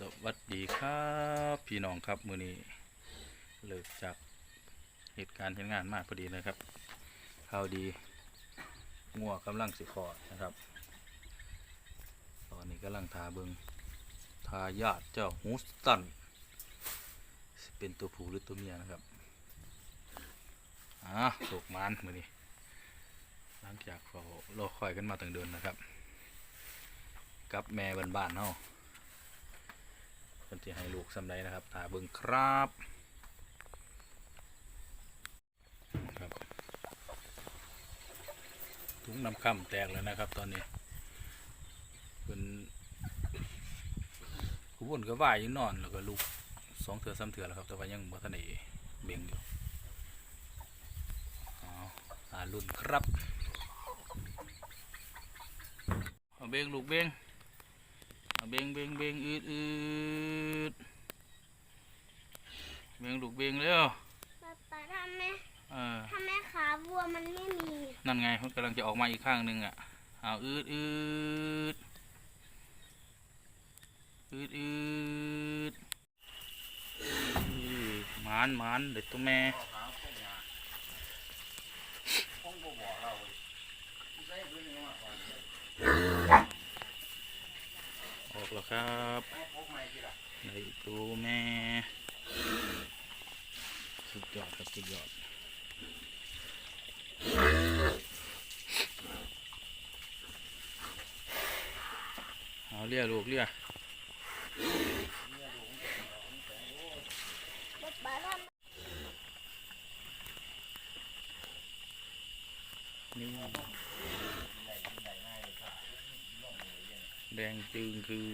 สวัสดีครับพี่น้องครับมือนี้เลิกจากเหตุการณ์เห็นงานมากพอดีเลยครับข่าวดีงัวกำลังสิคอนะครับ ตอนนี้กำลังทาเบิงทายาทเจ้าฮูสตันเป็นตัวผู้หรือตัวเมียนะครับอ่าโศกมานมือนี้หลังจากเขารอคอยกันมาตั้งเดือนนะครับ กับแม่บ้านๆเฮาเพิ่นสิให้ลูกสำไรนะครับตาเบิ่งครับครับถุงน้ำค่ำแตกแล้วนะครับ ตอนนี้เป็นขบวนก็ว่ายอยู่นอนแล้วก็ลูกสองเถื่อสามเถื่อแล้วครับ แต่ว่ายังบ่ทันได้เบ่งอยู่อตาลุ่นครับเอาเบ่งลูกเบ่งเอาเบงเบงเบงอืดอืด เบงลูกเบงเร็วป๊าป๊าทำไมเออทำไมขาวัวมันไม่มี นั่นไงมันกำลังจะออกมาอีกข้างหนึ่งอะเอาอืดอืดอืดอืดอื้อหมานหมานเด็ดตัวแม่ออกแล้วครับในตัวแม่สุด ยอดครับสุดยอดเอาเรียลูกเรียนี่แดงจึงคือ